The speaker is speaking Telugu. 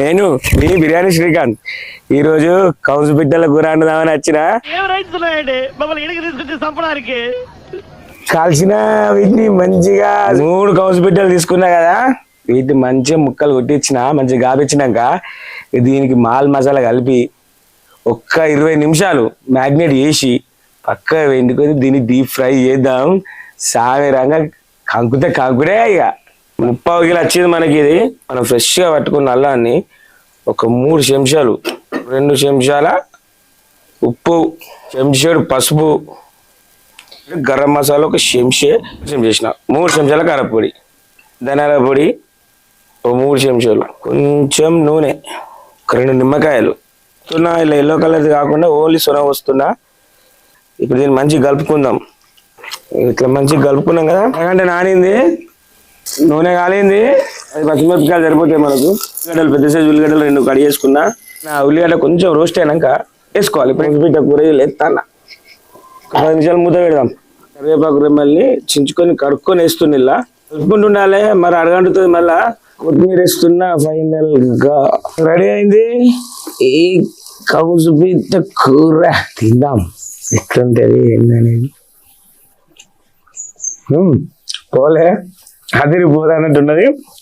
నేను మీ బిర్యానీ శ్రీకాంత్. ఈరోజు కౌసు బిడ్డల కూర వచ్చిన కాల్చిన వీటిని మంచిగా మూడు కౌసు బిడ్డలు తీసుకున్నా కదా వీటిని మంచిగా ముక్కలు కొట్టించిన మంచిగా గాపించినాక దీనికి మాల్ మసాలా కలిపి ఒక్క ఇరవై నిమిషాలు మ్యాగ్నేట్ చేసి పక్క వెండుకొని దీన్ని డీప్ ఫ్రై చేద్దాం. సాగరంగా కంకుతే కంకుడే ఇక. ముప్పావు కిలో వచ్చింది మనకి ఇది మనం ఫ్రెష్గా పట్టుకున్న అల్లాన్ని ఒక మూడు చెంచాలు రెండు చెంచాల ఉప్పు చెంచాడు పసుపు గరం మసాలా ఒక చెంచే చేసిన. మూడు చెంచాల కారపొడి ధనియాల పొడి ఒక మూడు చెంచాలు కొంచెం నూనె ఒక రెండు నిమ్మకాయలు. తున్నా ఇలా ఎల్లో కలర్ కాకుండా ఓన్లీ సున వస్తున్నా ఇప్పుడు దీన్ని మంచిగా కలుపుకుందాం. ఇట్లా మంచిగా కలుపుకున్నాం కదా? ఎందుకంటే నానింది. నూనె కాలింది. అది పచ్చిమిరపకాయలు సరిపోతాయి మనకు. ఉల్లిగడ్డలు పెద్ద సైజు ఉల్లిగడ్డలు రెండు కడి చేసుకున్నా. నా ఉల్లిగడ్డ కొంచెం రోస్ట్ అయినాక వేసుకోవాలి. ఇప్పుడు బిడ్డ కూర ఎత్తాన పది నిమిషాలు మూత పెడదాం. కరివేపాకు రెమ్మల్ని చించుకొని కడుక్కొని వేస్తుంది ఇలా మరి అడగంటుతుంది మళ్ళా కొత్తిమీర వేస్తున్నా ఫైనల్గా. రెడీ అయింది. ఈ కౌసు బిడ్డ కూర తిందాం. ఎట్లుంటది ఏంటనేది పోలే. అదిరిపోదు అన్నట్టున్నది